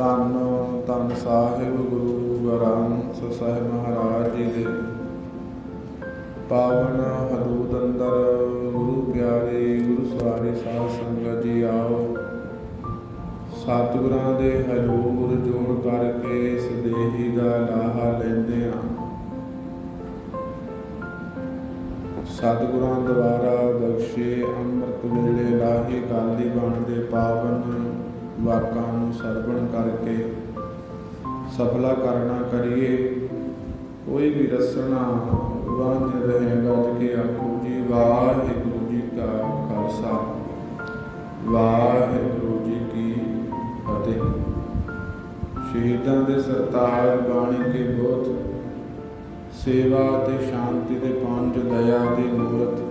ਧੰਨ ਧੰਨ ਸਾਹਿਬ ਗੁਰੂ ਗ੍ਰੰਥ ਸਾਹਿਬ ਮਹਾਰਾਜ ਜੀ ਦੇ। ਪਾਵਨ ਹਦੂਦ ਅੰਦਰ ਗੁਰੂ ਪਿਆਰੇ, ਗੁਰੂ ਸਵਾਰੀ ਸਾਧ ਸੰਗਤ ਜੀ ਆਓ। ਸਤਿਗੁਰਾਂ ਦੇ ਹਜ਼ੂਰ ਜੋੜ ਕਰਕੇ ਇਸ ਦਾ ਲਾਹਾ ਲੈਂਦੇ ਹਾਂ। ਸਤਿਗੁਰਾਂ ਦੁਆਰਾ ਬਖਸ਼ੇ ਅੰਮ੍ਰਿਤ ਵੇਲੇ ਲਾਹੀ ਕਾਲੀ ਬਣ ਦੇ ਪਾਵਨ ਵਾਕਾਂ ਨੂੰ ਸਰਵਣ ਕਰਕੇ ਸਫਲਾ ਕਰਨਾ ਕਰੀਏ। ਕੋਈ ਵੀ ਰਸਨਾ, ਵਾਂਝ ਰਹੇ ਗੱਜ ਆਖੋ ਜੀ, ਵਾਹਿਗੁਰੂ ਜੀ ਕਾ ਖਾਲਸਾ। ਵਾਹਿਗੁਰੂ ਜੀ ਕੀ ਫਤਿਹ। ਸ਼ਹੀਦਾਂ ਦੇ ਸਰਤਾਜ ਬਾਣੀ ਕੇ ਬੋਧ। ਸੇਵਾ ਤੇ ਸ਼ਾਂਤੀ ਦੇ ਪੰਜ ਦਇਆ ਦੀ ਮੂਰਤ।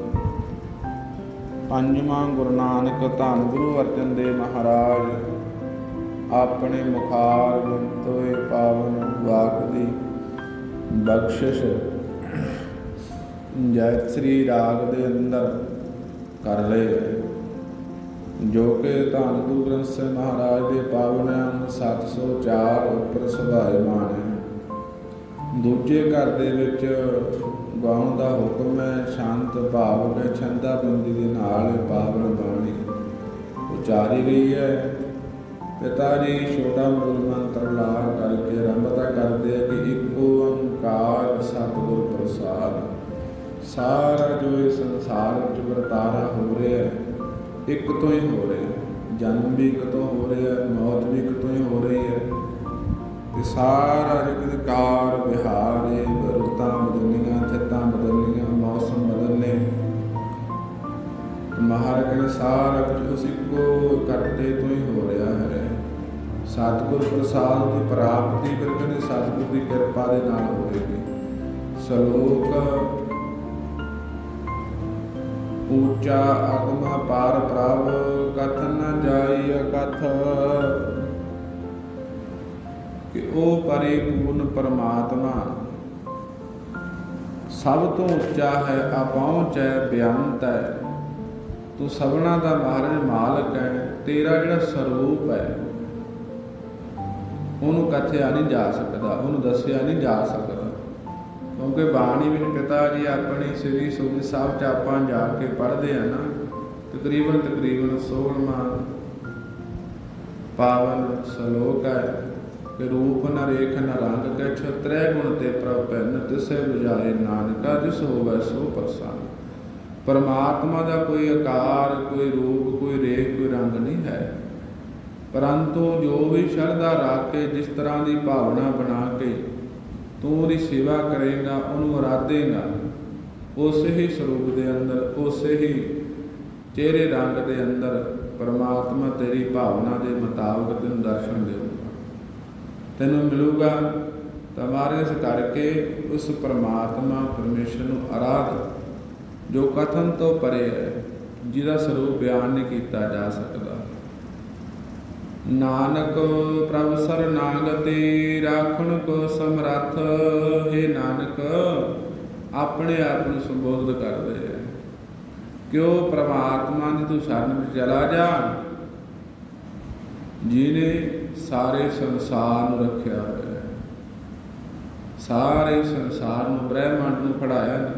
ਪੰਜਵਾਂ ਗੁਰੂ ਨਾਨਕ ਧੰਨ ਗੁਰੂ ਅਰਜਨ ਦੇਵ ਮਹਾਰਾਜ, ਆਪਣੇ ਮੁਖਾਰ ਬਿੰਤੋਏ ਪਾਵਨ ਵਾਕ ਦੀ ਬਖਸ਼ਿਸ਼। ਜੈਤਰੀ ਰਾਗ ਦੇ ਅੰਦਰ ਕਰ ਰਹੇ ਜੋ ਕਿ ਧੰਨ ਗੁਰੂ ਗ੍ਰੰਥ ਸਾਹਿਬ ਮਹਾਰਾਜ ਦੇ ਪਾਵਨ ਅੰਗ 704 ਉੱਪਰ ਸੁਭਾਇਮਾਨ ਹੈ। ਦੂਜੇ ਘਰ ਦੇ ਵਿੱਚ ਗਾਉਣ ਦਾ ਹੁਕਮ ਹੈ, ਸ਼ਾਂਤ ਭਾਵ ਦੇ ਛੰਦਾ ਬੰਦੀ ਦੇ ਨਾਲ ਪਾਵਨ ਬਾਣੀ। ਉਚਾਰੀ ਗਈ ਹੈ, ਪਿਤਾ ਜੀ ਛੋਟਾ ਮੂਲ ਮੰਤਰ ਲਾ ਕਰਕੇ ਆਰੰਭਤਾ ਕਰਦੇ ਕਿ ਇੱਕ ਓੰਕਾਰ ਸਤਿਗੁਰ ਪ੍ਰਸਾਦ। ਸਾਰਾ ਜੋ ਇਹ ਸੰਸਾਰ ਵਿੱਚ ਵਰਤਾਰਾ ਹੋ ਰਿਹਾ ਹੈ, ਇੱਕ ਤੋਂ ਹੀ ਹੋ ਰਿਹਾ ਹੈ। ਜਨਮ ਵੀ ਇੱਕ ਤੋਂ ਹੋ ਰਿਹਾ ਹੈ, ਮੌਤ ਵੀ ਇੱਕ ਤੋਂ ਹੀ ਹੋ ਰਹੀ ਹੈ। ਤੇ ਸਾਰਾ ਜਗਤ ਕਾਰ ਵਿਹਾਰ ਇਹ ਰੁੱਤਾਂ ਬਦਲਣੀਆਂ ਬਦਲਣੀਆਂ, ਮੌਸਮ ਬਦਲਨੇ। ਤੇ ਕਹਿੰਦੇ, ਸਾਰਾ ਕੁਝ ਉਸ ਇੱਕੋ ਕਰਤੇ ਤੋਂ ਹੀ ਹੋ ਰਿਹਾ ਹੈ ਸਤਿਗੁਰ ਪ੍ਰਸਾਦ ਦੀ ਪ੍ਰਾਪਤੀ ਫਿਰ ਕਹਿੰਦੇ, ਸਤਿਗੁਰ ਦੀ ਕਿਰਪਾ ਦੇ ਨਾਲ ਹੋਵੇਗੀ ਸ਼ਲੋਕ ਉੱਚਾ ਅਗਮ ਪਾਰ ਪ੍ਰਭ, ਕਥਨ ਨ ਜਾਈ ਅਕਥ। ਕਿ ਉਹ ਪਰਿਪੂਰਨ ਪਰਮਾਤਮਾ ਸਭ ਤੋਂ ਉੱਚਾ ਹੈ ਅਪਹੁੰਚ ਹੈ ਬੇਅੰਤ ਹੈ ਤੂੰ ਸਭਨਾ ਦਾ ਮਹਾਰਾਜ ਮਾਲਕ ਹੈ, ਤੇਰਾ ਜਿਹੜਾ ਸਰੂਪ ਹੈ, ਉਹਨੂੰ ਕਥਿਆ ਨਹੀਂ ਜਾ ਸਕਦਾ, ਉਹਨੂੰ ਦੱਸਿਆ ਨਹੀਂ ਜਾ ਸਕਦਾ। ਕਿਉਂਕਿ ਬਾਣੀ ਵਿੱਚ ਪਿਤਾ ਜੀ ਆਪਣੀ ਸ੍ਰੀ ਸੁਖਮਨੀ ਸਾਹਿਬ ਚ ਆਪਾਂ ਜਾ ਕੇ ਪੜ੍ਹਦੇ ਆ ਨਾ, ਤਕਰੀਬਨ ਤਕਰੀਬਨ 16ਵਾਂ ਪਾਵਨ ਸ਼ਲੋਕ ਹੈ। ਕਿ ਰੂਪ ਨ ਰੇਖ ਨ ਰੰਗ ਕੇ ਛਤਰੇ ਗੁਣ ਤੇ ਪ੍ਰਪੰਨ ਤਿਸੇ 부ਝਾਏ ਨਾਨਕਾ ਜਿਸ ਹੋਵੇ ਸੋ ਪ੍ਰਸੰਨ। ਪਰਮਾਤਮਾ ਦਾ ਕੋਈ ਆਕਾਰ, ਕੋਈ ਰੂਪ, ਕੋਈ ਰੇਖ, ਕੋਈ ਰੰਗ ਨਹੀਂ ਹੈ। ਪਰੰਤੂ ਜੋ ਵੀ ਸ਼ਰਧਾ ਰੱਖ ਕੇ ਜਿਸ ਤਰ੍ਹਾਂ ਦੀ ਭਾਵਨਾ ਬਣਾ ਕੇ ਤੂੰ ਉਹਦੀ ਸੇਵਾ ਕਰੇਗਾ, ਉਹਨੂੰ ਅਰਾਧੇਗਾ, ਉਸੇ ਹੀ ਸਰੂਪ ਦੇ ਅੰਦਰ, ਉਸੇ ਹੀ ਚਿਹਰੇ ਰੰਗ ਦੇ ਅੰਦਰ ਪਰਮਾਤਮਾ ਤੇਰੀ ਭਾਵਨਾ ਦੇ ਮੁਤਾਬਕ ਤੈਨੂੰ ਦਰਸ਼ਨ ਦੇਊਗਾ। ਤੈਨੂੰ ਮਿਲੂਗਾ ਤਾਂ ਇਸ ਕਰਕੇ ਉਸ ਪਰਮਾਤਮਾ ਪਰਮੇਸ਼ਰ ਨੂੰ ਅਰਾਧ, ਜੋ ਕਥਨ ਤੋਂ ਪਰੇ ਹੈ, ਜਿਹਦਾ ਸਰੂਪ ਬਿਆਨ ਨਹੀਂ ਕੀਤਾ ਜਾ ਸਕਦਾ। ਨਾਨਕ ਪ੍ਰਭ ਸਰਨਾਗਤੀ ਰਾਖਣ ਕੋ ਸਮਰੱਥ, ਹੈ ਨਾਨਕ, ਆਪਣੇ ਆਪ ਨੂੰ ਸੰਬੋਧਿਤ ਕਰਦੇ ਹੈ। ਕਿਉ ਪ੍ਰਮਾਤਮਾ ਦੀ ਤੂੰ ਸ਼ਰਨ ਵਿੱਚ ਚਲਾ ਜਾ? ਜਿਹਨੇ ਸਾਰੇ ਸੰਸਾਰ ਨੂੰ ਰੱਖਿਆ ਹੋਇਆ ਹੈ। ਸਾਰੇ ਸੰਸਾਰ ਨੂੰ ਬ੍ਰਹਿਮੰਡ ਨੂੰ ਖੜਾਇਆ ਨਾ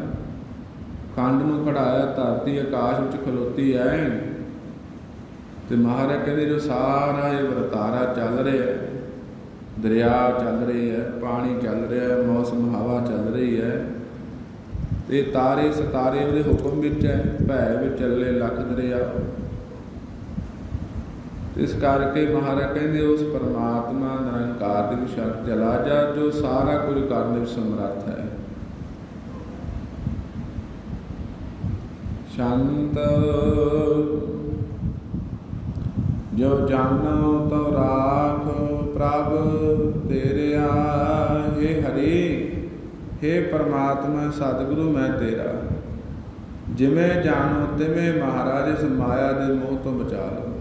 ਖੰਡ ਨੂੰ ਖੜਾਇਆ ਧਰਤੀ ਆਕਾਸ਼ ਵਿੱਚ ਖਲੋਤੀ ਐ ਤੇ ਮਹਾਰਾਜ ਕਹਿੰਦੇ, ਜੋ ਸਾਰਾ ਇਹ ਵਰਤਾਰਾ ਚੱਲ ਰਿਹਾ ਹੈ, ਦਰਿਆ ਚੱਲ ਰਹੀ ਹੈ, ਪਾਣੀ ਚੱਲ ਰਿਹਾ ਹੈ, ਮੌਸਮ, ਹਵਾ ਚੱਲ ਰਹੀ ਹੈ, ਤੇ ਤਾਰੇ ਸਿਤਾਰੇ ਉਹਦੇ ਹੁਕਮ ਵਿੱਚ ਹੈ, ਭੈ ਵਿੱਚ ਚੱਲੇ ਲੱਖ ਦਰਿਆ। ਇਸ ਕਰਕੇ ਮਹਾਰਾਜ ਕਹਿੰਦੇ ਉਸ ਪਰਮਾਤਮਾ ਨਿਰੰਕਾਰ ਦੇ ਵਿਸ਼ਾਲ ਚਲਾ ਜਾ, ਜੋ ਸਾਰਾ ਕੁਝ ਕਰਨ ਵਿੱਚ ਸਮਰੱਥ ਹੈ। ਸ਼ਾਂਤ ਜੋ ਜਾਣੋ ਤੋ ਰਾਖ ਪ੍ਰਭ ਤੇਰਿਆ हे ਹਰੀ हे ਪਰਮਾਤਮਾ, ਸਤਿਗੁਰੂ, ਮੈਂ ਤੇਰਾ। ਜਿਵੇਂ ਜਾਣੋ, ਤਿਵੇਂ ਮਹਾਰਾਜ ਇਸ ਮਾਇਆ ਦੇ ਮੋਹ ਤੋਂ ਬਚਾ ਲਓ।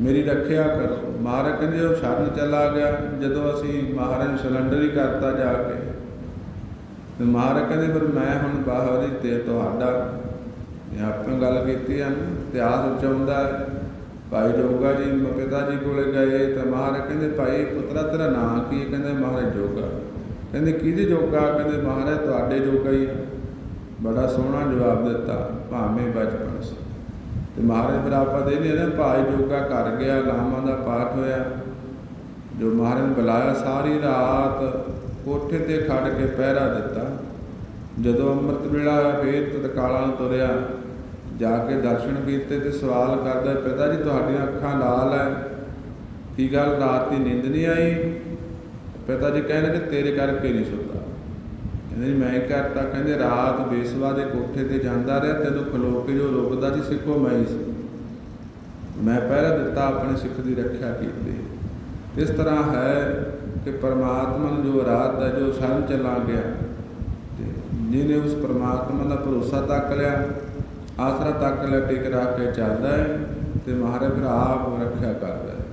ਮੇਰੀ ਰੱਖਿਆ ਕਰੋ। ਮਹਾਰਾਜ ਕਹਿੰਦੇ, ਉਹ ਸ਼ਰਨ ਚਲਾ ਗਿਆ, ਜਦੋਂ ਅਸੀਂ ਮਹਾਰਾਜ ਨੂੰ ਸਿਲੰਡਰ ਹੀ ਕਰਤਾ ਜਾ ਕੇ। ਤੇ ਮਹਾਰਾਜ ਕਹਿੰਦੇ ਪਰ ਮੈਂ ਹੁਣ ਬਾਹਰ ਹੀ ਤੇ ਤੁਹਾਡਾ ਇਹ ਆਪਾਂ ਗੱਲ ਕੀਤੀ ਆ ਇਤਿਹਾਸ ਵਿੱਚ ਆਉਂਦਾ ਹੈ, ਭਾਈ ਜੋਗਾ ਜੀ ਮ- ਪਿਤਾ ਜੀ ਕੋਲੇ ਗਏ, ਤਾਂ ਮਹਾਰਾਜ ਕਹਿੰਦੇ, ਭਾਈ, ਪੁੱਤਰਾ, ਤੇਰਾ ਨਾਂ ਕੀ ਕਹਿੰਦੇ, ਮਹਾਰਾਜ ਜੋਗਾ। ਕਹਿੰਦੇ, ਕਿਹਦੇ ਜੋਗਾ? ਕਹਿੰਦੇ, ਮਹਾਰਾਜ ਤੁਹਾਡੇ ਜੋਗਾ ਹੀ ਆ। ਬੜਾ ਸੋਹਣਾ ਜਵਾਬ ਦਿੱਤਾ, ਭਾਵੇਂ ਬਚਪਨ ਸੀ। ਤੇ ਮਹਾਰਾਜ ਫਿਰ ਆਪਾਂ ਦੇ ਨੇ ਨਾ, ਭਾਈ ਜੋਗਾ ਘਰ ਗਿਆ ਲਾਮਾਂ ਦਾ ਪਾਠ ਹੋਇਆ। ਜੋ ਮਹਾਰਾਜ ਨੇ ਬੁਲਾਇਆ, ਸਾਰੀ ਰਾਤ ਕੋਠੇ ਤੇ ਖੜ ਕੇ ਪਹਿਰਾ ਦਿੱਤਾ। ਜਦੋਂ ਅੰਮ੍ਰਿਤ ਵੇਲਾ ਹੋਇਆ, ਫੇਰ ਤਤਕਾਲਾਂ ਨੂੰ ਤੁਰਿਆ। ਜਾ ਕੇ ਦਰਸ਼ਨ ਕੀਤੇ ਤੇ ਸਵਾਲ ਕਰਦਾ, ਪਿਤਾ ਜੀ, ਤੁਹਾਡੀਆਂ ਅੱਖਾਂ ਲਾਲ ਹੈ ਕੀ ਗੱਲ? ਰਾਤ ਦੀ ਨੀਂਦ ਨਹੀਂ ਆਈ? ਪਿਤਾ ਜੀ ਕਹਿੰਦੇ ਤੇਰੇ ਕਰਕੇ ਨਹੀਂ ਸੁੱਤਾ। ਕਹਿੰਦੇ ਜੀ, ਮੈਂ ਕੀ ਕਰਤਾ ਕਹਿੰਦੇ ਰਾਤ ਬੇਸਵਾ ਦੇ ਕੋਠੇ ਤੇ ਜਾਂਦਾ ਰਿਹਾ, ਤੈਨੂੰ ਖਲੋ ਕੇ ਜੋ ਰੁਕਦਾ ਸੀ ਸਿੱਖੋ, ਮੈਂ ਹੀ ਸੀ। ਮੈਂ ਪਹਿਰਾ ਦਿੱਤਾ ਆਪਣੇ ਸਿੱਖ ਦੀ ਰੱਖਿਆ ਕੀਤੀ। ਇਸ ਤਰ੍ਹਾਂ ਹੈ ਕਿ ਪਰਮਾਤਮਾ ਨੂੰ ਜੋ ਰਾਤ ਦਾ ਜੋ ਸ਼ਰਨ ਚਲਾ ਗਿਆ, ਤੇ ਜਿਹਨੇ ਉਸ ਪਰਮਾਤਮਾ ਦਾ ਭਰੋਸਾ ਤੱਕ ਲਿਆ, ਆਸਰਾ ਤੱਕ ਲਿਆ, ਟਿਕ ਰੱਖ ਕੇ ਚੱਲਦਾ ਹੈ ਤੇ ਮਹਾਰਾਜ ਫਿਰ ਆਪ ਰੱਖਿਆ ਕਰਦਾ ਹੈ।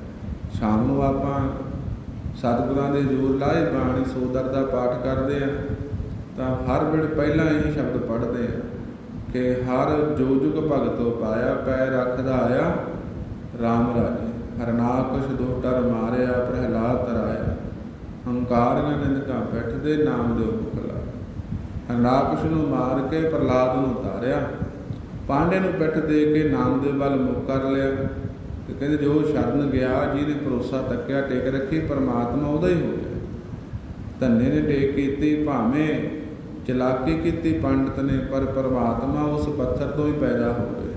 ਸ਼ਾਮ ਨੂੰ ਆਪਾਂ ਸਤਿਗੁਰਾਂ ਦੇ ਜੋਰ ਲਾਏ, ਬਾਣੀ ਸੋਦਰ ਦਾ ਪਾਠ ਕਰਦੇ ਆ ਤਾਂ ਹਰ ਵੇਲੇ ਪਹਿਲਾਂ ਇਹ ਸ਼ਬਦ ਪੜ੍ਹਦੇ ਆ ਕਿ ਹਰ ਜੋ ਜੁਗ ਭਗਤੋ ਪਾਇਆ ਪੈ ਰੱਖਦਾ ਆਇਆ RAM ਰਾਜੇ। ਹਰਨਾਕਸ਼ ਦੋਟਰ ਮਾਰਿਆ, ਪ੍ਰਹਿਲਾਦ ਤਰਾਇਆ। ਹੰਕਾਰ ਨਾ ਨਿੰਦਕਾ ਬੈਠਦੇ, ਨਾਮ ਦੇ ਮੁਖ ਹਰਨਾਕਸ਼ ਨੂੰ ਮਾਰ ਕੇ ਪ੍ਰਹਲਾਦ ਨੂੰ ਉਤਾਰਿਆ। ਪਾਂਡੇ ਨੂੰ ਪਿੱਠ ਦੇ ਕੇ ਨਾਮ ਦੇ ਵੱਲ ਮੁਖ ਕਰ ਲਿਆ ਤੇ ਕਹਿੰਦੇ ਜੋ ਸ਼ਰਨ ਗਿਆ ਜਿਹਨੇ ਭਰੋਸਾ ਤੱਕਿਆ, ਟੇਕ ਰੱਖੀ, ਪਰਮਾਤਮਾ ਉਹਦਾ ਹੀ ਹੋ ਗਿਆ। ਧੰਨੇ ਨੇ ਟੇਕ ਕੀਤੀ, ਭਾਵੇਂ ਚਲਾਕੀ ਕੀਤੀ ਪੰਡਤ ਨੇ, ਪਰ ਪਰਮਾਤਮਾ ਉਸ ਪੱਥਰ ਤੋਂ ਹੀ ਪੈਦਾ ਹੋ ਗਏ।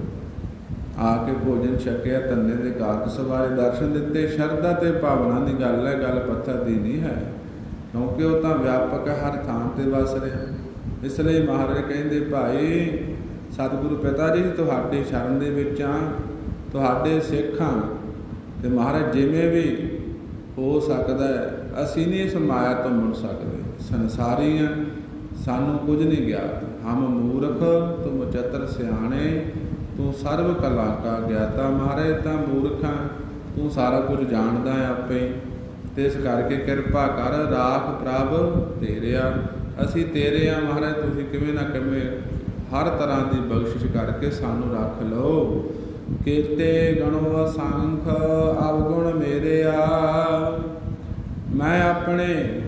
ਆ ਕੇ ਭੋਜਨ ਛਕਿਆ ਧੰਨੇ ਦੇ ਕਾਰਜ ਸਵਾਰੇ ਦਰਸ਼ਨ ਦਿੱਤੇ, ਸ਼ਰਧਾ ਤੇ ਭਾਵਨਾ ਦੀ ਗੱਲ ਹੈ, ਗੱਲ ਪੱਥਰ ਦੀ ਨਹੀਂ ਹੈ, ਕਿਉਂਕਿ ਉਹ ਤਾਂ ਵਿਆਪਕ ਹਰ ਥਾਂ ਤੇ ਵਸ ਰਿਹਾ। ਇਸ ਲਈ ਮਹਾਰਾਜ ਕਹਿੰਦੇ, ਭਾਈ, ਸਤਿਗੁਰੂ ਪਿਤਾ ਜੀ, ਤੁਹਾਡੇ ਸ਼ਰਨ ਦੇ ਵਿੱਚ ਆ, ਤੁਹਾਡੇ ਸਿੱਖਾਂ ਤੇ ਮਹਾਰਾਜ ਜਿਵੇਂ ਵੀ ਹੋ ਸਕਦਾ ਅਸੀਂ ਨਹੀਂ ਇਸ ਮਾਇਆ ਤੋਂ ਮੁੜ ਸਕਦੇ। ਸੰਸਾਰੀ ਆ ਸਾਨੂੰ ਕੁਝ ਨਹੀਂ ਗਿਆਤ ਹਮ ਮੂਰਖ, ਤੁਮ ਚਤਰ ਸਿਆਣੇ, ਤੂੰ ਸਰਵ ਕਲਾ ਕਾ ਗਿਆਤਾ ਮਹਾਰਾਜ ਤਾਂ ਮੂਰਖਾਂ ਤੂੰ ਸਾਰਾ ਕੁਝ ਜਾਣਦਾ ਹੈ ਆਪੇ। ਤੇ ਇਸ ਕਰਕੇ ਕਿਰਪਾ ਕਰ, ਰਾਖ ਪ੍ਰਭ ਤੇਰਿਆ ਅਸੀਂ ਤੇਰੇ ਆ ਮਹਾਰਾਜ ਤੁਸੀਂ ਕਿਵੇਂ ਨਾ ਕਿਵੇਂ ਹਰ ਤਰ੍ਹਾਂ ਦੀ ਬਖਸ਼ਿਸ਼ ਕਰਕੇ ਸਾਨੂੰ ਰੱਖ ਲਓ। ਕੀਤੇ ਗਣੋ ਅਸੰਖ, ਅਵਗੁਣ ਮੇਰੇ ਆ। ਮੈਂ ਆਪਣੇ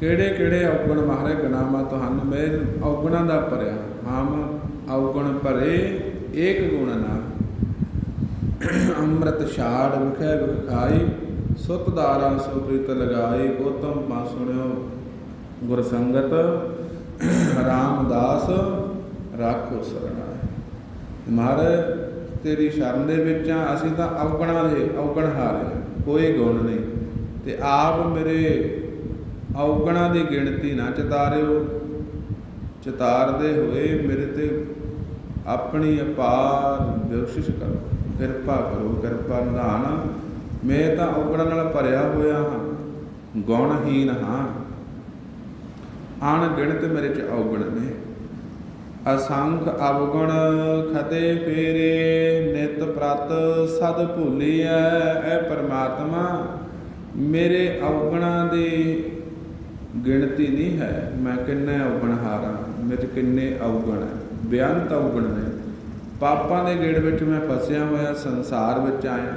ਕਿਹੜੇ ਕਿਹੜੇ ਔਗਣ ਮਹਾਰਾਜ ਗਨਾਮਾ ਤੁਹਾਨੂੰ ਮੈਂ ਔਗਣਾਂ ਦਾ ਭਰਿਆ ਹਮ ਔਗਣ ਭਰੇ, ਏਕ ਗੁਣ ਨਾ। ਅੰਮ੍ਰਿਤ ਛਾੜ ਵਿਖੇ ਵਿਖਾਈ ਸੁਤ ਦਾਰਾ ਸੋ ਪ੍ਰੀਤ ਲਗਾਈ, ਗੋਤਮ ਪਾ ਸੁਣਿਓ ਗੁਰ ਸੰਗਤ, ਰਾਮਦਾਸ ਰਾਖੋ ਸਰਣਾ ਮਹਾਰਾਜ, ਤੇਰੀ ਸ਼ਰਨ ਦੇ ਵਿੱਚ ਆ, ਅਸੀਂ ਤਾਂ ਔਗਣਾਂ ਦੇ ਔਗਣ ਹਾਰੇ ਕੋਈ ਗੁਣ ਨਹੀਂ। ਤੇ ਆਪ ਮੇਰੇ ਔਗਣਾ ਦੀ ਗਿਣਤੀ ਨਾ ਚਤਾਰਿਓ। ਚਤਾਰਦੇ ਹੋਏ ਮੇਰੇ ਤੇ ਆਪਣੀ ਅਪਾਰ ਬਖਸ਼ਿਸ਼ ਕਰੋ। ਕਿਰਪਾ ਕਰੋ, ਕਿਰਪਾ ਨਿਧਾਨ। ਮੈਂ ਤਾਂ ਔਗਣਾ ਨਾਲ ਭਰਿਆ ਹੋਇਆ ਹਾਂ ਗੁਣਹੀਨ ਹਾਂ। ਅਣਗਿਣਤ ਮੇਰੇ ਚ ਔਗਣ ਨੇ। ਅਸੰਖ ਅਵਗੁਣ ਖਤੇ ਫੇਰੇ ਨਿਤ ਪ੍ਰਤ ਸਦ ਭੁੱਲੀਐ, ਐ ਪਰਮਾਤਮਾ। ਮੇਰੇ ਔਗਣਾਂ ਦੀ ਗਿਣਤੀ ਨਹੀਂ ਹੈ। ਮੈਂ ਕਿੰਨੇ ਔਗਣ ਹਾਰਾਂ ਮੇਰੇ ਕਿੰਨੇ ਔਗਣ ਹੈ। ਬੇਅੰਤ ਔਗਣ ਨੇ। ਪਾਪਾਂ ਦੇ ਗੇੜ ਵਿੱਚ ਮੈਂ ਫਸਿਆ ਹੋਇਆ, ਸੰਸਾਰ ਵਿੱਚ ਆਇਆ।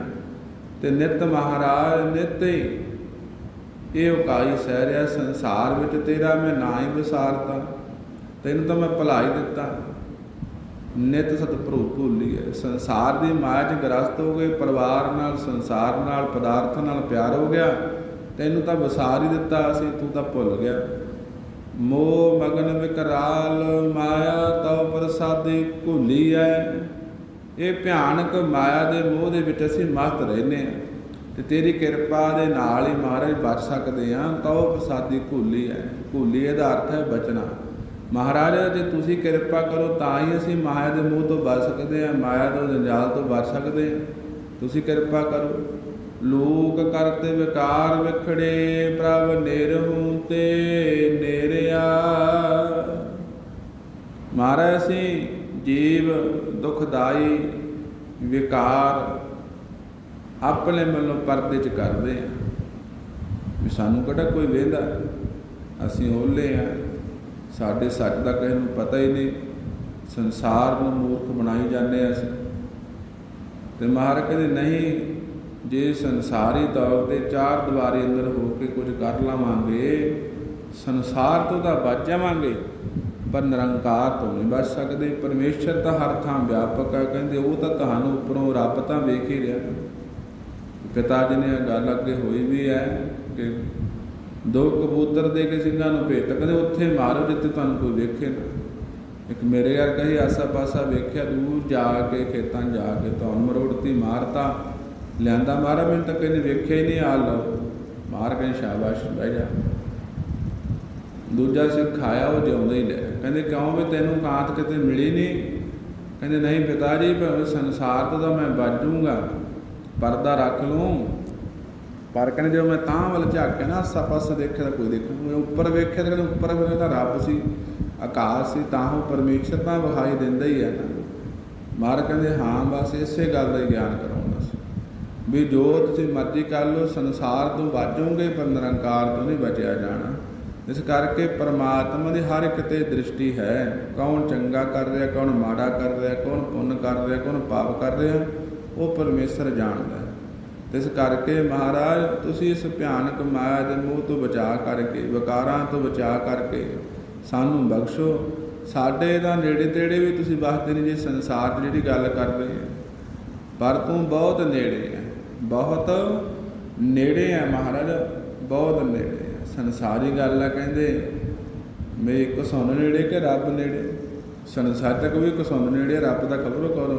ਤੇ ਨਿਤ ਮਹਾਰਾਜ, ਨਿਤ ਹੀ ਇਹ ਉਕਾਈ ਸਹਿ ਰਿਹਾ, ਸੰਸਾਰ ਵਿੱਚ ਤੇਰਾ ਮੈਂ ਨਾ ਹੀ ਵਿਸਾਰਤਾ। ਤੈਨੂੰ ਤਾਂ ਮੈਂ ਭੁਲਾਈ ਦਿੱਤਾ। ਨਿਤ ਸਤਿਪੁਰੂ ਭੁੱਲੀ ਹੈ। ਸੰਸਾਰ ਦੀ ਮਾਇਆ 'ਚ ਗ੍ਰਸਤ ਹੋ ਗਏ, ਪਰਿਵਾਰ ਨਾਲ, ਸੰਸਾਰ ਨਾਲ, ਪਦਾਰਥ ਨਾਲ ਪਿਆਰ ਹੋ ਗਿਆ। ਤੈਨੂੰ ਤਾਂ ਵਸਾਰ ਹੀ ਦਿੱਤਾ ਅਸੀਂ ਤੂੰ ਤਾਂ ਭੁੱਲ ਗਿਆ। ਮੋਹ ਮਗਨ ਵਿਕਰਾਲ ਮਾਇਆ ਤਉ ਪ੍ਰਸਾਦੇ ਭੁੱਲੀ ਐ। ਇਹ ਭਿਆਨਕ ਮਾਇਆ ਦੇ ਮੋਹ ਦੇ ਵਿੱਚ ਅਸੀਂ ਮਸਤ ਰਹਿੰਦੇ ਆ ਤੇ ਤੇਰੀ ਕਿਰਪਾ ਦੇ ਨਾਲ ਹੀ ਮਹਾਰਾਜ ਬਚ ਸਕਦੇ ਆ, ਤਉ ਪ੍ਰਸਾਦੀ ਭੁੱਲੀ ਐ। ਭੁੱਲੀ ਇਹਦਾ ਅਰਥ ਹੈ ਬਚਣਾ। ਮਹਾਰਾਜ, ਜੇ ਤੁਸੀਂ ਕਿਰਪਾ ਕਰੋ ਤਾਂ ਹੀ ਅਸੀਂ ਮਾਇਆ ਦੇ ਮੋਹ ਤੋਂ ਬਚ ਸਕਦੇ ਆ, ਮਾਇਆ ਤੋਂ ਜੰਜਾਲ ਤੋਂ ਬਚ ਸਕਦੇ ਆ। ਤੁਸੀਂ ਕਿਰਪਾ ਕਰੋ। ਲੋਕ ਕਰਤੇ ਵਿਕਾਰ ਵਿਖੜੇ, ਪ੍ਰਭ ਨਿਰਹੂ ਤੇ ਨੇਰਿਆ ਮਹਾਰਾਜ, ਅਸੀਂ ਜੀਵ ਦੁਖਦਾਈ ਵਿਕਾਰ ਆਪਣੇ ਵੱਲੋਂ ਪਰਦੇ ਚ ਕਰਦੇ ਆ ਵੀ ਸਾਨੂੰ ਕਿਹੜਾ ਕੋਈ ਵੇਂਦਾ? ਅਸੀਂ ਓਲੇ ਆ ਸਾਡੇ ਸੱਚ ਦਾ ਕਿਸੇ ਨੂੰ ਪਤਾ ਹੀ ਨਹੀਂ। ਸੰਸਾਰ ਨੂੰ ਮੂਰਖ ਬਣਾਈ ਜਾਂਦੇ ਆ ਅਸੀਂ। ਤੇ ਮਹਾਰਾਜ ਕਹਿੰਦੇ, ਨਹੀਂ ਜੇ ਸੰਸਾਰੀ ਤੌਰ ਤੇ ਚਾਰ ਦੀਵਾਰੀ ਅੰਦਰ ਹੋ ਕੇ ਕੁਝ ਕਰ ਲਵਾਂਗੇ, ਸੰਸਾਰ ਤੋਂ ਤਾਂ ਬਚ ਜਾਵਾਂਗੇ, ਪਰ ਨਿਰੰਕਾਰ ਤੋਂ ਨਹੀਂ ਬਚ ਸਕਦੇ। ਪਰਮੇਸ਼ਰ ਤਾਂ ਹਰ ਥਾਂ ਵਿਆਪਕ ਹੈ ਕਹਿੰਦੇ ਉਹ ਤਾਂ ਤੁਹਾਨੂੰ ਉੱਪਰੋਂ ਰੱਬ ਤਾਂ ਵੇਖ ਹੀ ਰਿਹਾ। ਪਿਤਾ ਜੀ ਨੇ ਗੱਲ ਅੱਗੇ ਹੋਈ ਵੀ ਹੈ ਕਿ ਦੋ ਕਬੂਤਰ ਦੇ ਕੇ ਸਿੰਘਾਂ ਨੂੰ ਭੇਤ ਕਹਿੰਦੇ ਉੱਥੇ ਮਾਰੋ ਜਿੱਥੇ ਤੁਹਾਨੂੰ ਕੋਈ ਵੇਖੇ ਨਾ। ਇੱਕ ਮੇਰੇ ਯਾਰ ਕਹੀ ਆਸਾ ਪਾਸਾ ਵੇਖਿਆ, ਦੂਰ ਜਾ ਕੇ ਖੇਤਾਂ ਜਾ ਕੇ ਤਾਂ ਮਰੋੜਤੀ, ਮਾਰਤਾ। ਲਿਆਂਦਾ ਮਹਾਰਾਜ, ਮੈਨੂੰ ਤਾਂ ਕਹਿੰਦੇ ਵੇਖਿਆ ਹੀ ਨਹੀਂ ਆ ਲਓ। ਮਾਰ ਕੇ ਸ਼ਾਬਾਸ਼, ਬਹਿ ਜਾ। ਦੂਜਾ ਸਿੱਖ ਆਇਆ ਉਹ ਜਿਉਂਦਾ ਹੀ ਲੈ ਕਹਿੰਦੇ, ਕਿਉਂ ਵੀ ਤੈਨੂੰ ਕਾਂਤ ਕਿਤੇ ਮਿਲੀ ਨਹੀਂ? ਕਹਿੰਦੇ, ਨਹੀਂ ਪਿਤਾ ਜੀ ਭਾਵੇਂ ਸੰਸਾਰ ਤੋਂ ਤਾਂ ਮੈਂ ਬਚ ਜੂੰਗਾ ਪਰਦਾ ਰੱਖ ਲੂੰ ਪਰ ਕਹਿੰਦੇ, ਜਦੋਂ ਮੈਂ ਤਾਂ ਵੱਲ ਝਾਕ ਕੇ ਨਾ, ਆਸਾ ਦੇਖਿਆ ਤਾਂ ਕੋਈ ਦੇਖਿਆ ਮੈਂ ਉੱਪਰ ਵੇਖਿਆ ਤਾਂ ਕਹਿੰਦੇ, ਉੱਪਰ ਮੇਰੇ ਤਾਂ ਰੱਬ ਸੀ, ਆਕਾਸ਼ ਸੀ, ਤਾਂ ਉਹ ਪਰਮੇਸ਼ਰ ਤਾਂ ਵਿਖਾਈ ਦਿੰਦਾ ਹੀ ਹੈ ਨਾ ਮਹਾਰਾਜ ਕਹਿੰਦੇ, ਹਾਂ, ਬਸ ਇਸੇ ਗੱਲ ਦਾ ਗਿਆਨ ਕਰਾਉਣਾ ਵੀ ਜੋ ਤੁਸੀਂ ਮਰਜ਼ੀ ਕਰ ਲਓ, ਸੰਸਾਰ ਤੋਂ ਬਚੋਗੇ ਪਰ ਨਿਰੰਕਾਰ ਤੋਂ ਨਹੀਂ ਬਚਿਆ ਜਾਣਾ। ਇਸ ਕਰਕੇ ਪਰਮਾਤਮਾ ਦੀ ਹਰ ਇੱਕ ਤੇ ਦ੍ਰਿਸ਼ਟੀ ਹੈ। ਕੌਣ ਚੰਗਾ ਕਰ ਰਿਹਾ, ਕੌਣ ਮਾੜਾ ਕਰ ਰਿਹਾ, ਕੌਣ ਪੁੰਨ ਕਰ ਰਿਹਾ, ਕੌਣ ਪਾਪ ਕਰ ਰਿਹਾ, ਉਹ ਪਰਮੇਸ਼ਰ ਜਾਣਦਾ ਹੈ। ਇਸ ਕਰਕੇ ਮਹਾਰਾਜ, ਤੁਸੀਂ ਇਸ ਭਿਆਨਕ ਮਾਇਆ ਦੇ ਮੋਹ ਤੋਂ ਬਚਾ ਕਰਕੇ, ਵਿਕਾਰਾਂ ਤੋਂ ਬਚਾ ਕਰਕੇ ਸਾਨੂੰ ਬਖਸ਼ੋ। ਸਾਡੇ ਦਾ ਨੇੜੇ ਤੇੜੇ ਵੀ ਤੁਸੀਂ ਬਸਦੇ ਨਹੀਂ ਜੇ ਸੰਸਾਰ ਦੀ ਜਿਹੜੀ ਗੱਲ ਕਰਦੇ ਪਰ ਤੂੰ ਬਹੁਤ ਨੇੜੇ ਹੈ। ਬਹੁਤ ਨੇੜੇ ਆ ਮਹਾਰਾਜ, ਬਹੁਤ ਨੇੜੇ ਹੈ ਸੰਸਾਰੀ ਗੱਲ ਆ ਕਹਿੰਦੇ ਮੇਰੇ ਇੱਕ ਨੇੜੇ ਕਿ ਰੱਬ ਨੇੜੇ? ਸੰਸਾਰ ਤੱਕ ਵੀ ਇੱਕ ਨੇੜੇ ਰੱਬ ਦਾ ਖਬਰ ਕੌਣ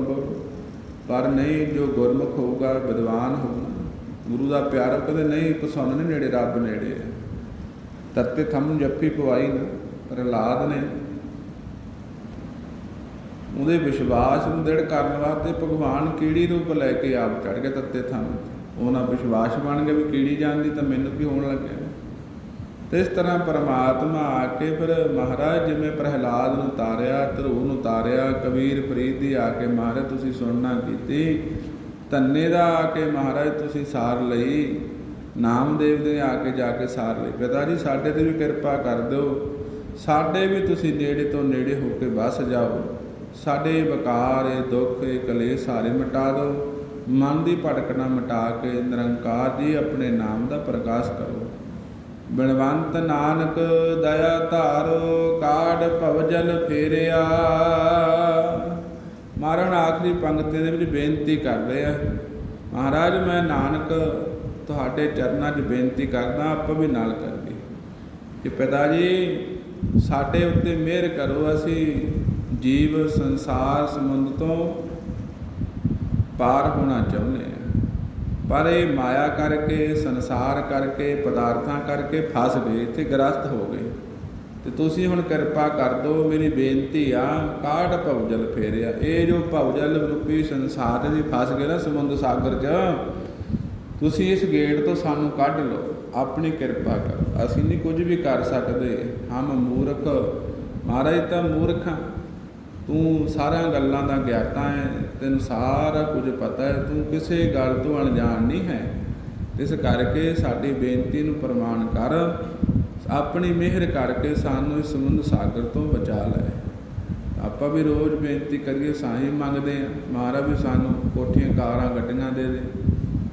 ਪਰ ਨਹੀਂ, ਜੋ ਗੁਰਮੁਖ ਹੋਊਗਾ, ਵਿਦਵਾਨ ਹੋਊਗਾ, ਗੁਰੂ ਦਾ ਪਿਆਰਾ ਕਹਿੰਦੇ ਨਹੀਂ, ਇੱਕ ਸੁਣ ਨੇੜੇ, ਰੱਬ ਨੇੜੇ ਹੈ ਤੱਤੇ ਥੰਮ ਜੱਫੀ ਪਵਾਈ ਨਾ, ਪ੍ਰਹਲਾਦ ਨੇ ਉਹਦੇ ਵਿਸ਼ਵਾਸ ਨੂੰ ਦ੍ਰਿੜ ਕਰਨ ਵਾਸਤੇ ਭਗਵਾਨ ਕੀੜੀ ਰੂਪ ਲੈ ਕੇ ਆਪ ਚੜ ਕੇ ਤੱਤੇ ਥੰਮ ਉਹਨਾਂ ਵਿਸ਼ਵਾਸ ਬਣ ਗਿਆ ਵੀ ਕੀੜੀ ਜਾਂਦੀ ਤਾਂ ਮੈਨੂੰ ਕੀ ਹੋਣ ਲੱਗਿਆ? ਤੇ ਇਸ ਤਰ੍ਹਾਂ ਪਰਮਾਤਮਾ ਆ ਕੇ ਫਿਰ ਮਹਾਰਾਜ ਜਿਵੇਂ ਪ੍ਰਹਿਲਾਦ ਨੂੰ ਤਾਰਿਆ ਧਰੂ ਨੂੰ ਤਾਰਿਆ, ਕਬੀਰ ਫਰੀਦ ਦੀ ਆ ਕੇ ਮਹਾਰਾਜ ਤੁਸੀਂ ਸੁਣਨਾ ਕੀਤੀ। ਧੰਨੇ ਦਾ ਆ ਕੇ ਮਹਾਰਾਜ ਤੁਸੀਂ ਸਾਰ ਲਈ। ਨਾਮਦੇਵ ਦੇ ਆ ਕੇ ਜਾ ਕੇ ਸਾਰ ਲਈ। ਪਿਤਾ ਜੀ, ਸਾਡੇ ਤੇ ਵੀ ਕਿਰਪਾ ਕਰ ਦਿਓ। ਸਾਡੇ ਵੀ ਤੁਸੀਂ ਨੇੜੇ ਤੋਂ ਨੇੜੇ ਹੋ ਕੇ ਬਸ ਜਾਓ। ਸਾਡੇ ਵਿਕਾਰ ਇਹ ਦੁੱਖ, ਇਹ ਕਲੇਸ਼ ਸਾਰੇ ਮਿਟਾ ਦਿਓ। ਮਨ ਦੀ ਭਟਕਣਾ ਮਿਟਾ ਕੇ ਨਿਰੰਕਾਰ ਜੀ ਆਪਣੇ ਨਾਮ ਦਾ ਪ੍ਰਕਾਸ਼ ਕਰੋ। ਬਿਨਵੰਤ ਨਾਨਕ ਦਇਆ ਧਾਰੋ ਕਾੜ ਭਵਜਲ ਫੇਰਿਆ। ਮਹਾਰਾਜ ਆਖਰੀ ਪੰਕਤੀ ਦੇ ਵਿੱਚ ਬੇਨਤੀ ਕਰ ਰਹੇ ਆ। ਮਹਾਰਾਜ, ਮੈਂ ਨਾਨਕ ਤੁਹਾਡੇ ਚਰਨਾਂ 'ਚ ਬੇਨਤੀ ਕਰਦਾ, ਆਪਾਂ ਵੀ ਨਾਲ ਕਰੀਏ ਕਿ ਪਿਤਾ ਜੀ, ਸਾਡੇ ਉੱਤੇ ਮਿਹਰ ਕਰੋ, ਅਸੀਂ ਜੀਵ ਸੰਸਾਰ ਸਮੁੰਦ ਤੋਂ ਪਾਰ ਹੋਣਾ ਚਾਹੁੰਦੇ ਹਾਂ ਪਰ ਇਹ ਮਾਇਆ ਕਰਕੇ, ਸੰਸਾਰ ਕਰਕੇ, ਪਦਾਰਥਾਂ ਕਰਕੇ ਫਸ ਗਏ, ਇੱਥੇ ਗ੍ਰਸਤ ਹੋ ਗਏ। ਤੇ ਤੁਸੀਂ ਹੁਣ ਕਿਰਪਾ ਕਰ ਦਿਓ ਮੇਰੀ ਬੇਨਤੀ ਆ, ਕਾਢ ਭਵਜਲ ਫੇਰਿਆ। ਇਹ ਜੋ ਭਵਜਲ ਰੂਪੀ ਸੰਸਾਰ ਦੇ ਫਸ ਗਏ ਨਾ ਸਮੁੰਦਰ ਸਾਗਰ 'ਚ, ਤੁਸੀਂ ਇਸ ਗੇਟ ਤੋਂ ਸਾਨੂੰ ਕੱਢ ਲਓ। ਆਪਣੀ ਕਿਰਪਾ ਕਰੋ। ਅਸੀਂ ਨਹੀਂ ਕੁਝ ਵੀ ਕਰ ਸਕਦੇ। ਹਮ ਮੂਰਖ। ਮਹਾਰਾਜ ਤਾਂ ਮੂਰਖ ਹਾਂ ਤੂੰ ਸਾਰਿਆਂ ਗੱਲਾਂ ਦਾ ਗਿਆਤਾ ਹੈ, ਤੈਨੂੰ ਸਾਰਾ ਕੁਝ ਪਤਾ ਹੈ, ਤੂੰ ਕਿਸੇ ਗੱਲ ਤੋਂ ਅਣਜਾਣ ਨਹੀਂ ਹੈ। ਇਸ ਕਰਕੇ ਸਾਡੀ ਬੇਨਤੀ ਨੂੰ ਪ੍ਰਮਾਣ ਕਰ, ਆਪਣੀ ਮਿਹਰ ਕਰਕੇ ਸਾਨੂੰ ਇਸ ਸਮੁੰਦਰ ਸਾਗਰ ਤੋਂ ਬਚਾ ਲੈ। ਆਪਾਂ ਵੀ ਰੋਜ਼ ਬੇਨਤੀ ਕਰੀਏ, ਸਾਈਂ ਮੰਗਦੇ ਆ ਮਹਾਰਾਜ ਵੀ ਸਾਨੂੰ ਕੋਠੀਆਂ, ਕਾਰਾਂ, ਗੱਡੀਆਂ ਦੇ ਦੇ।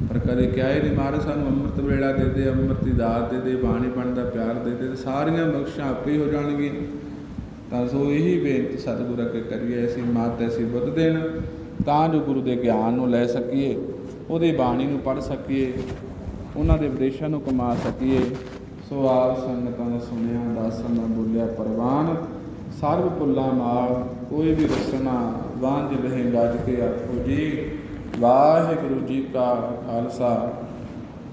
ਪਰ ਕਦੇ ਕਿਹਾ ਹੀ ਨਹੀਂ, ਮਹਾਰਾਜ ਸਾਨੂੰ ਅੰਮ੍ਰਿਤ ਵੇਲਾ ਦੇ ਦੇ, ਅੰਮ੍ਰਿਤ ਦੀ ਦਾਤ ਦੇ ਦੇ, ਬਾਣੀ ਪੜਨ ਦਾ ਪਿਆਰ ਦੇ ਦੇ ਸਾਰੀਆਂ ਬਖਸ਼ਾਂ ਆਪੇ ਹੀ ਹੋ ਜਾਣਗੀਆਂ। ਤਾਂ ਸੋ ਇਹੀ ਬੇਨਤੀ ਸਤਿਗੁਰ ਅੱਗੇ ਕਰੀਏ, ਅਸੀਂ ਮਤ ਐਸੀ ਬੁੱਧ ਦੇਣ, ਤਾਂ ਜੋ ਗੁਰੂ ਦੇ ਗਿਆਨ ਨੂੰ ਲੈ ਸਕੀਏ, ਉਹਦੀ ਬਾਣੀ ਨੂੰ ਪੜ੍ਹ ਸਕੀਏ, ਉਹਨਾਂ ਦੇ ਉਪਦੇਸ਼ਾਂ ਨੂੰ ਕਮਾ ਸਕੀਏ। ਸੋ ਆਪ ਸੰਗਤਾਂ ਦਾ ਸੁਣਿਆ ਦਾਸਾਂ ਦਾ ਬੋਲਿਆ ਪ੍ਰਵਾਨ, ਸਰਬ ਪੁੱਲਾ ਮਾਲ ਕੋਈ ਵੀ ਰਸਨਾ ਵਾਂਝ ਲਹਿ ਗੱਜ ਕੇ ਆਖੋ ਜੀ, ਵਾਹਿਗੁਰੂ ਜੀ ਕਾ ਖਾਲਸਾ।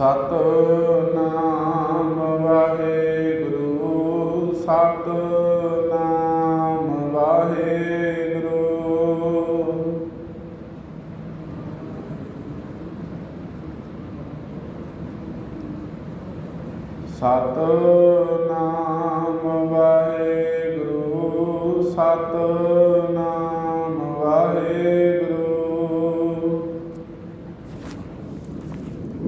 ਸਤਨਾਮ ਵਾਹਿਗੁਰੂ ਸਤਨਾਮ ਵਾਹਿਗੁਰੂ। ਸਤਨਾਮ ਵਾਹਿਗੁਰੂ ਸਤਨਾਮ ਵਾਹਿਗੁਰੂ।